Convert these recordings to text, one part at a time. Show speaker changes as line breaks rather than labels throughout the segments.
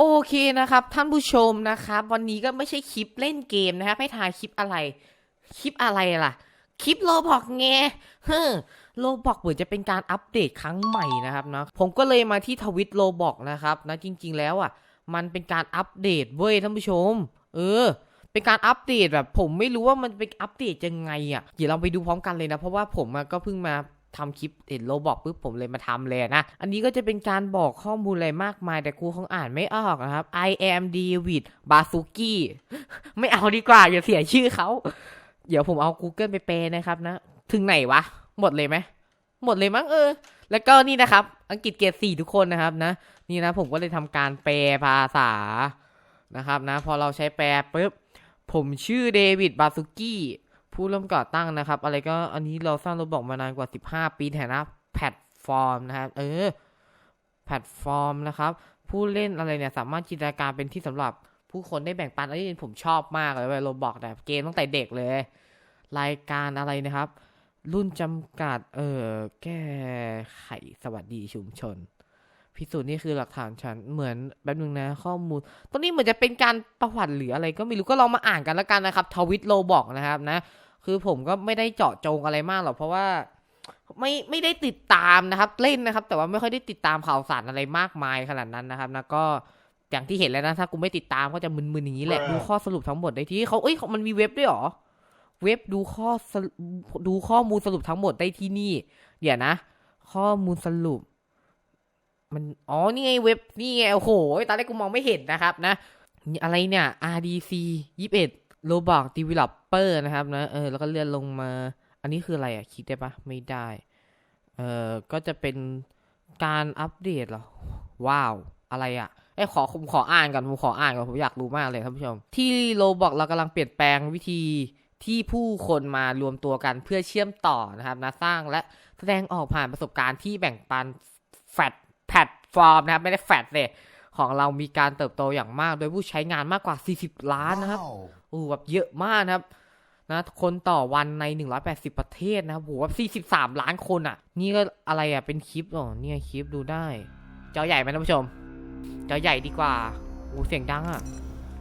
โอเคนะครับ ท่านผู้ชมนะครับ วันนี้ก็ไม่ใช่คลิปเล่นเกมนะครับให้ทายคลิปอะไร คลิปอะไรล่ะ คลิปโลบอกไงเฮ้อโลบอกเหมือนจะเป็นการอัปเดตครั้งใหม่นะครับนะผมก็เลยมาที่ทวิตโลบอกนะครับนะจริง ๆ แล้วอะ มันเป็นการอัปเดตเว้ยท่านผู้ชม เออ เป็นการอัปเดตแบบ ผมไม่รู้ว่ามันเป็นอัปเดตยังไงอะเดี๋ยวเราไปดูพร้อมกันเลยนะ เพราะว่าผมก็เพิ่งมา ทำคลิปเห็นโลบอกปุ๊บผมเลยมาทำเลยนะ อันนี้ก็จะเป็นการบอกข้อมูลอะไรมากมาย แต่ครูคงอ่านไม่ออกนะครับ I am David Basuki ไม่เอาดีกว่า อย่าเสียชื่อเขา เดี๋ยวผมเอา Google ไปแปลนะครับนะ ถึงไหนวะ หมดเลยไหม หมดเลยมั้งเออ แล้วก็นี่นะครับ อังกฤษเกรดสี่ทุกคนนะครับนะ นี่นะผมก็เลยทำการแปลภาษานะครับนะ พอเราใช้แปลปุ๊บผมชื่อเดวิดบาซุกี้ ผู้ร่วมก่อตั้งนะครับ อะไรก็อันนี้เราสร้างโรบอกมานานกว่า 15 ปีแถนะแพลตฟอร์มนะครับ เออ แพลตฟอร์มนะครับ ผู้เล่นอะไรเนี่ยสามารถจินตนาการเป็นที่สำหรับผู้คนได้แบ่งปันอันนี้ผมชอบมากเลยเว้ยโรบอกแต่เกมตั้งแต่เด็กเลย รายการอะไรนะครับ รุ่นจำกัด เออแก้ไขสวัสดีชุมชน พิสูจน์นี่คือหลักฐานฉันเหมือนแป๊บนึงนะ ข้อมูลตรงนี้เหมือนจะเป็นการประวัติหรืออะไรก็ไม่รู้ก็ลองมาอ่านกันแล้วกันนะครับทวิตโลบอกนะครับนะ คือผมก็ไม่ได้เจาะจงอะไรมากหรอกเพราะว่าไม่ไม่ได้ติดตามนะครับ เล่นนะครับ แต่ว่าไม่ค่อยได้ติดตามข่าวสารอะไรมากมายขนาดนั้นนะครับนะก็อย่างที่เห็นแล้วนะถ้ากูไม่ติดตามก็จะมึนๆอย่างนี้แหละดูข้อสรุปทั้งหมดได้ที่เขาเอ้ยมันมีเว็บด้วยเหรอเว็บดูข้อสรุปดูข้อมูลสรุปทั้งหมดได้ที่นี่ เดี๋ยวนะ ข้อมูลสรุป มันอ๋อนี่ไงเว็บนี่ไงโอ้โหตอนแรกกูมองไม่เห็นนะครับนะนี่อะไรเนี่ย RDC 21 Roblox Developer นะครับนะเออแล้วก็เลื่อนลงมา อันนี้คืออะไรอะคิดได้ปะไม่ได้ เออก็จะเป็นการอัปเดตเหรอ ว้าว อะไรอะไอ้ขอผมขออ่านก่อนผมขออ่านก่อนผมอยากรู้มากเลยท่านผู้ชม ที่โลบอกเรากำลังเปลี่ยนแปลงวิธีที่ผู้คนมารวมตัวกันเพื่อเชื่อมต่อนะครับนะสร้างและแสดงออกผ่านประสบการณ์ที่แบ่งปันแฟลตแพลตฟอร์มนะครับ ไม่ได้แฟลตเลย ของเรามีการเติบโตอย่างมาก โดยผู้ใช้งานมากกว่า 40 ล้านนะครับโอ้แบบเยอะมากนะครับนะคนต่อวันใน 180 ประเทศนะครับโหแบบ43 ล้านคนอะ นี่ก็อะไรอะเป็นคลิปเหรอเนี่ยคลิปดูได้จอใหญ่ไหมท่านผู้ชมจอใหญ่ดีกว่าโอ้เสียงดังอะ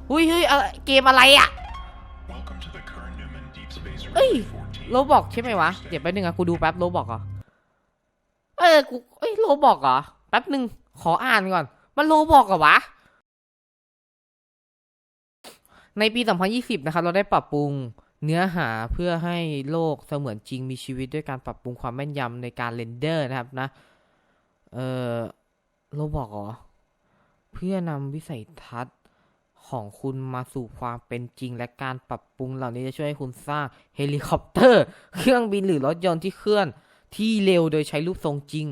หุ้ยเฮ้ยอะไรเกมอะไรอะ
Welcome to the current Newman Deep Space
เอ้ย
Array 14.
โลบอกใช่ไหมวะ เดี๋ยวแป๊บนึงอะกูดูแป๊บโลบอกเหรอ เออกูเอ้ยโลบอกเหรอ แป๊บนึงขออ่านก่อน มันโลบอกเหรอวะ ในปี 2020 นะครับ เราได้ปรับปรุงเนื้อหาเพื่อให้โลกเสมือนจริงมีชีวิตด้วยการปรับปรุงความแม่นยำในการเรนเดอร์นะครับนะ เออโลบอกเหรอ เพื่อนำวิสัยทัศน์ของคุณมาสู่ความเป็นจริง และการปรับปรุงเหล่านี้จะช่วยให้คุณสร้างเฮลิคอปเตอร์ เครื่องบินหรือรถยนต์ที่เคลื่อนที่เร็วโดยใช้รูปทรงจริง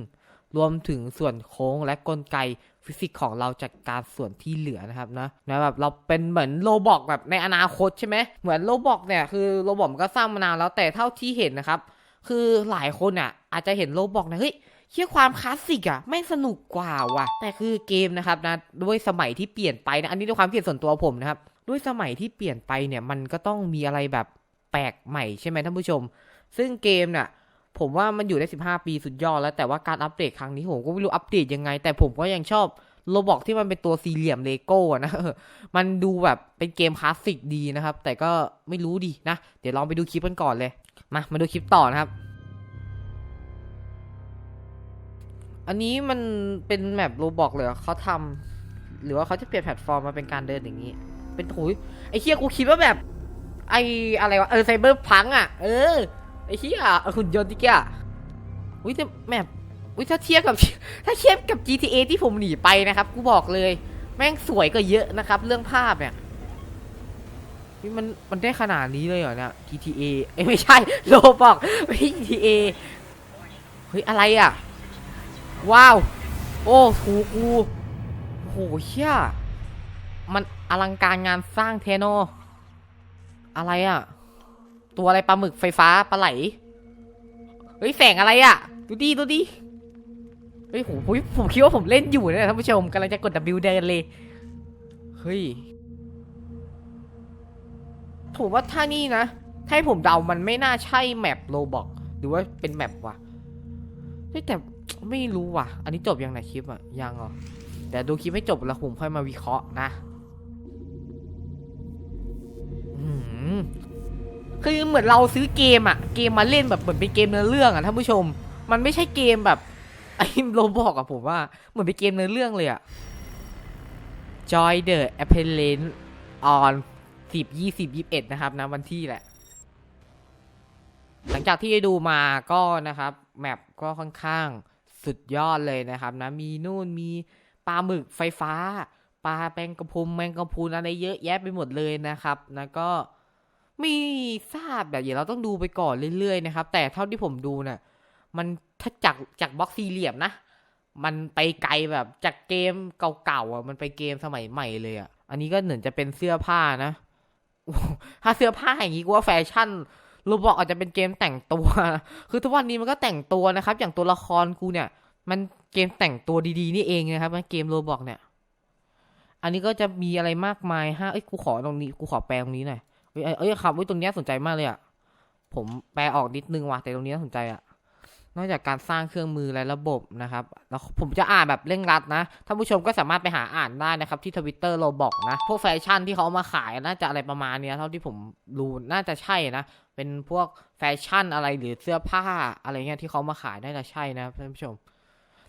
รวมถึงส่วนโค้งและกลไก ฟิสิกส์ของเราจากการส่วนที่เหลือนะครับนะนะแบบเราเป็นเหมือนโลบอกแบบในอนาคตใช่ไหมเหมือนโลบอกเนี่ยคือโลบอกมันก็สร้างมานานแล้วแต่เท่าที่เห็นนะครับ คือหลายคนอะ อาจจะเห็นโลบอกนะเฮ้ยเชื่อความคลาสสิกอะไม่สนุกกว่าว่ะ แต่คือเกมนะครับนะด้วยสมัยที่เปลี่ยนไปนะอันนี้ด้วยความคิดเห็นส่วนตัวผมนะครับด้วยสมัยที่เปลี่ยนไปเนี่ยมันก็ต้องมีอะไรแบบแปลกใหม่ใช่ไหมท่านผู้ชม ซึ่งเกมเนี่ย ผมว่ามันอยู่ได้ 15 ปีสุดยอดแล้วแต่ว่าการอัปเดตครั้งนี้ผมก็ไม่รู้อัปเดตยังไง แต่ผมก็ยังชอบโลบอกที่มันเป็นตัวสี่เหลี่ยมเลโก้นะมันดูแบบเป็นเกมคลาสสิกดีนะครับ แต่ก็ไม่รู้ดีนะ เดี๋ยวลองไปดูคลิปกันก่อนเลย มา มาดูคลิปต่อนะครับ อันนี้มันเป็นแมปโรบอกเลยเหรอเขาทำหรือว่าเขาจะเปลี่ยนแพลตฟอร์มมาเป็นการเดินอย่างนี้ เป็นถุยไอ้เคียกูคิดว่าแบบ ไออะไรวะเออไซเบอร์พังอะ เออ ไอ้เคียหุ่นยนต์ที่แกอุ้ยแต่แมปอุ้ยถ้าเทียบกับ ถ้าเทียบกับ GTA ที่ผมหนีไปนะครับ กูบอกเลย แม่งสวยก็เยอะนะครับ เรื่องภาพเนี่ยนี่มันมันได้ขนาดนี้เลยเหรอเนี่ย GTA เอ้ยไม่ใช่โลบอกไม่ใช่ GTA เฮ้ย อะไรอะ ว้าว โอ้ถูกูโหเชี่ยมันอลังการงานสร้างเทโน อะไรอะ ตัวอะไรปลาหมึกไฟฟ้าปลาไหล เฮ้ยแสงอะไรอะ ดูดิดูดิ เฮ้ยผมผมคิดว่าผมเล่นอยู่นะท่านผู้ชมกำลังจะกด W เดินเลย เฮ้ยผมว่าถ้านี่นะ ถ้าให้ผมเดามันไม่น่าใช่แมปโลบอกหรือว่าเป็นแมปวะเฮ้ยแต่ไม่รู้ว่ะ อันนี้จบยังไหนคลิปอะ ยังเหรอเดี๋ยวดี๋ยวดูคลิปให้จบแล้วผมค่อยมาวิเคราะห์นะอืม คือเหมือนเราซื้อเกมอะเกมมาเล่นแบบเหมือนเป็นเกมเนื้อเรื่องอะท่านผู้ชม มันไม่ใช่เกมแบบไอ้โรบอกอะผมว่าเหมือนเป็นเกมเนื้อเรื่องเลยอะ Joy the a p p e l a n on 10 20 21 นะครับนะวันที่แหละ หลังจากที่ดูมาก็นะครับ แมปก็ค่อนข้างสุดยอดเลยนะครับนะ มีนู่นมีปลาหมึกไฟฟ้า ปลาแมงกะพุนแมงกะพุนอะไรเยอะแยะไปหมดเลยนะครับนะก็ ไม่ทราบแบบอย่างเราต้องดูไปก่อนเรื่อยๆนะครับ แต่เท่าที่ผมดูเนี่ยมันถ้าจากจากบล็อกสี่เหลี่ยมนะ มันไปไกลแบบจากเกมเก่าๆอะ มันไปเกมสมัยใหม่เลยอะ อันนี้ก็เหมือนจะเป็นเสื้อผ้านะ ถ้าเสื้อผ้าอย่างนี้กูว่าแฟชั่นโรบอกอาจจะเป็นเกมแต่งตัว คือทุกวันนี้มันก็แต่งตัวนะครับ อย่างตัวละครกูเนี่ย มันเกมแต่งตัวดีๆนี่เองนะครับเกมโรบอกเนี่ย อันนี้ก็จะมีอะไรมากมายฮะเอ้ยกูขอตรงนี้ กูขอแปลตรงนี้หน่อย เอ้ยเอ้ยเอ้ยครับว้ยตรงเนี้ยสนใจมากเลยอะผมแปลออกนิดนึงว่ะแต่ตรงนี้น่าสนใจอะนอกจากการสร้างเครื่องมือและระบบนะครับ แล้วผมจะอ่านแบบเร่งรัดนะ ท่านผู้ชมก็สามารถไปหาอ่านได้นะครับ ที่ทวิตเตอร์เราบอกนะ พวกแฟชั่นที่เขาเอามาขายน่าจะอะไรประมาณเนี้ยเท่าที่ผมรู้ น่าจะใช่นะ เป็นพวกแฟชั่นอะไรหรือเสื้อผ้าอะไรเงี้ยที่เขามาขายน่าจะใช่นะท่านผู้ชม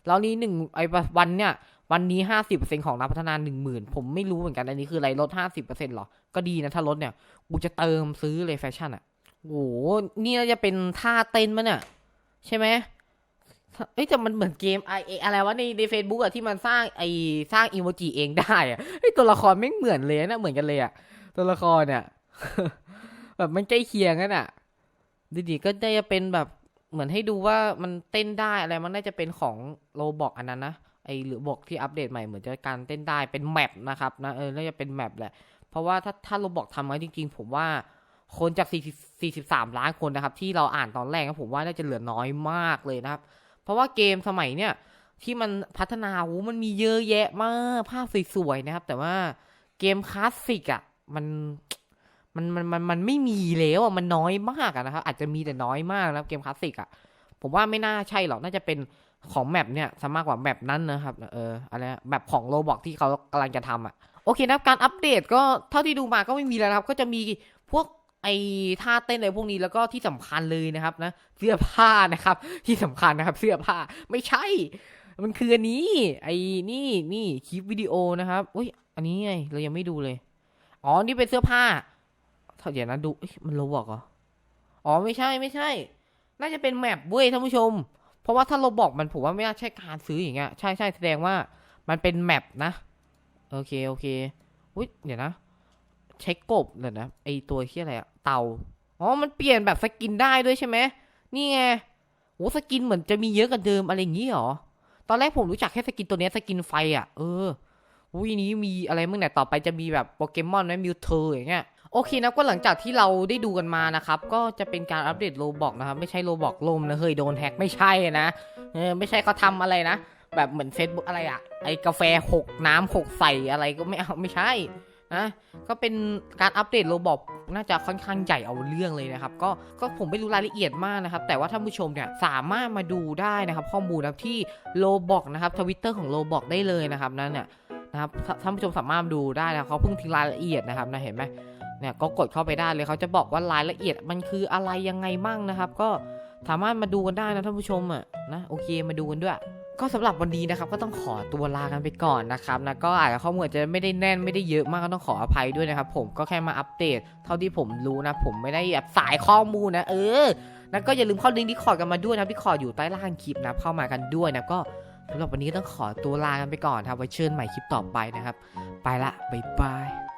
แล้วนี้หนึ่งไอ้วันเนี่ย วันนี้ห้าสิบเปอร์เซ็นของนักพัฒนาหนึ่งหมื่นผมไม่รู้เหมือนกันอันนี้คืออะไรลดห้าสิบเปอร์เซ็นหรอ ก็ดีนะถ้าลดเนี่ย กูจะเติมซื้อเลยแฟชั่นอะโอ้โหนี่น่าจะเป็นท่าเต้นมั้ยเนี่ยใช่ไหมเอ้ยแต่มันเหมือนเกมไอเออะไรวะในในเฟซบุ๊กอะที่มันสร้างไอสร้างอีโมจิเองได้อะไอตัวละครไม่เหมือนเลยนะเหมือนกันเลยอะตัวละครเนี่ยแบบมันใกล้เคียงกันอะดีๆก็ได้จะเป็นแบบเหมือนให้ดูว่ามันเต้นได้อะไรมันน่าจะเป็นของโรบอกอันนั้นนะ ไอหรือบอกที่อัปเดตใหม่เหมือนจะการเต้นได้เป็นแมปนะครับนะเออน่าจะเป็นแมปแหละ เพราะว่าถ้าถ้าโรบอกทำไว้จริง ๆ ผมว่าคนจาก 40 43 ล้านคนนะครับ ที่เราอ่านตอนแรกนะผมว่าน่าจะเหลือน้อยมากเลยนะครับ เพราะว่าเกมสมัยเนี่ยที่มันพัฒนาโอ้มันมีเยอะแยะมากภาพสวยๆนะครับ แต่ว่าเกมคลาสสิกอะมันมันมันมันมันไม่มีแล้วอะมันน้อยมากะนะครับอาจจะมีแต่น้อยมากนะครับเกมคลาสสิกอะผมว่าไม่น่าใช่หรอกน่าจะเป็น ของแมปเนี่ยซะมากกว่าแมปนั้นนะครับ เอออะไรแบบของโรบอกที่เขากำลังจะทำอะ โอเคนะครับ การอัปเดตก็เท่าที่ดูมาก็ไม่มีแล้วครับ ก็จะมีพวกไอท่าเต้นอะไรพวกนี้แล้วก็ที่สำคัญเลยนะครับนะเสื้อผ้านะครับ ที่สำคัญนะครับ เสื้อผ้าไม่ใช่ มันคืออันนี้ ไอ้นี่นี่คลิปวิดีโอนะครับอุ้ยอันนี้ไงเรายังไม่ดูเลย อ๋อนี่เป็นเสื้อผ้าเดี๋ยวนะดูมันโรบอกเหรออ๋อไม่ใช่ไม่ใช่ น่าจะเป็นแมปเว้ยท่านผู้ชม เพราะว่าถ้าเราบอกมันผมว่าไม่น่าใช่การซื้ออย่างเงี้ยใช่ใช่แสดงว่ามันเป็นแมปนะ โอเคโอเคอุ้ยเดี๋ยวนะใช้กบเลยนะไอตัวที่อะไรอะเตาอ๋อมันเปลี่ยนแบบสกินได้ด้วยใช่ไหมนี่ไงโหสกินเหมือนจะมีเยอะกว่าเดิมอะไรอย่างงี้เหรอตอนแรกผมรู้จักแค่สกินตัวนี้สกินไฟอะเอออุ้ยนี้มีอะไรเมื่อไหร่ต่อไปจะมีแบบโปเกมอนไหมมิวเทอร์อย่างเงี้ย โอเคนะก็หลังจากที่เราได้ดูกันมานะครับ ก็จะเป็นการอัปเดตโลบอกนะครับ ไม่ใช่โลบอกลมนะเฮ้ยโดนแฮกไม่ใช่นะเออไม่ใช่เขาทำอะไรนะ แบบเหมือน Facebook อะไรอะไอกาแฟหกน้ำหกใส่อะไรก็ไม่เอาไม่ใช่นะก็เป็นการอัปเดตโรบอกน่าจะค่อนข้างใหญ่เอาเรื่องเลยนะครับ ก็ก็ผมไม่รู้รายละเอียดมากนะครับ แต่ว่าท่านผู้ชมเนี่ยสามารถมาดูได้นะครับ ข้อมูลนะที่โรบอกนะครับทวิตเตอร์ของโรบอกได้เลยนะครับนั่นเนี่ยนะครับท่าท่านผู้ชมสามารถดูได้นะเขาเพิ่งทิ้งรายละเอียดนะครับนะเห็นไหม เนี่ยก็กดเข้าไปได้เลยเขาจะบอกว่ารายละเอียดมันคืออะไรยังไงมั่งนะครับ ก็สามารถมาดูกันได้นะท่านผู้ชมอะนะโอเคมาดูกันด้วย ก็สำหรับวันนี้นะครับก็ต้องขอตัวลากันไปก่อนนะครับนะก็อาจจะข้อมูลอจะไม่ได้แน่นไม่ได้เยอะมากก็ต้องขออภัยด้วยนะครับผมก็แค่มาอัปเดต เท่าที่ผมรู้นะ ผมไม่ได้แบบสายข้อมูลนะ เออแล้วก็อย่าลืมเข้าลิงก์ดิคอร์ดกันมาด้วยนะดิคอร์ดอยู่ใต้ล่างคลิปนะเข้ามากันด้วยนะก็สำหรับวันนี้ก็ต้องขอตัวลากันไปก่อนครับไว้เชิญใหม่คลิปต่อไปนะครับ ไปละบ๊ายบาย